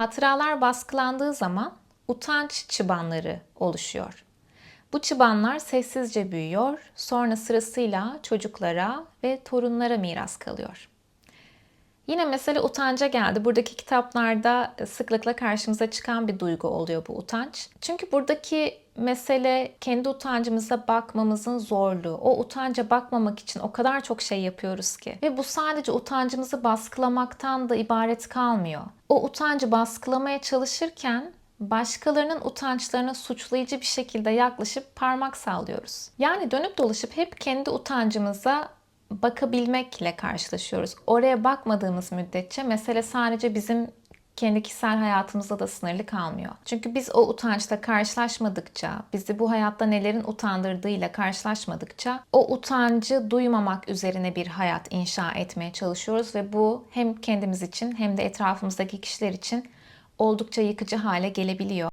Hatıralar baskılandığı zaman utanç çıbanları oluşuyor. Bu çıbanlar sessizce büyüyor, sonra sırasıyla çocuklara ve torunlara miras kalıyor. Yine mesele utanca geldi. Buradaki kitaplarda sıklıkla karşımıza çıkan bir duygu oluyor bu utanç. Çünkü buradaki mesele kendi utancımıza bakmamızın zorluğu. O utanca bakmamak için o kadar çok şey yapıyoruz ki. Ve bu sadece utancımızı baskılamaktan da ibaret kalmıyor. O utancı baskılamaya çalışırken başkalarının utançlarına suçlayıcı bir şekilde yaklaşıp parmak sallıyoruz. Yani dönüp dolaşıp hep kendi utancımıza bakabilmekle karşılaşıyoruz. Oraya bakmadığımız müddetçe mesele sadece bizim kendi kişisel hayatımızda da sınırlı kalmıyor. Çünkü biz o utançla karşılaşmadıkça, bizi bu hayatta nelerin utandırdığıyla karşılaşmadıkça o utancı duymamak üzerine bir hayat inşa etmeye çalışıyoruz ve bu hem kendimiz için hem de etrafımızdaki kişiler için oldukça yıkıcı hale gelebiliyor.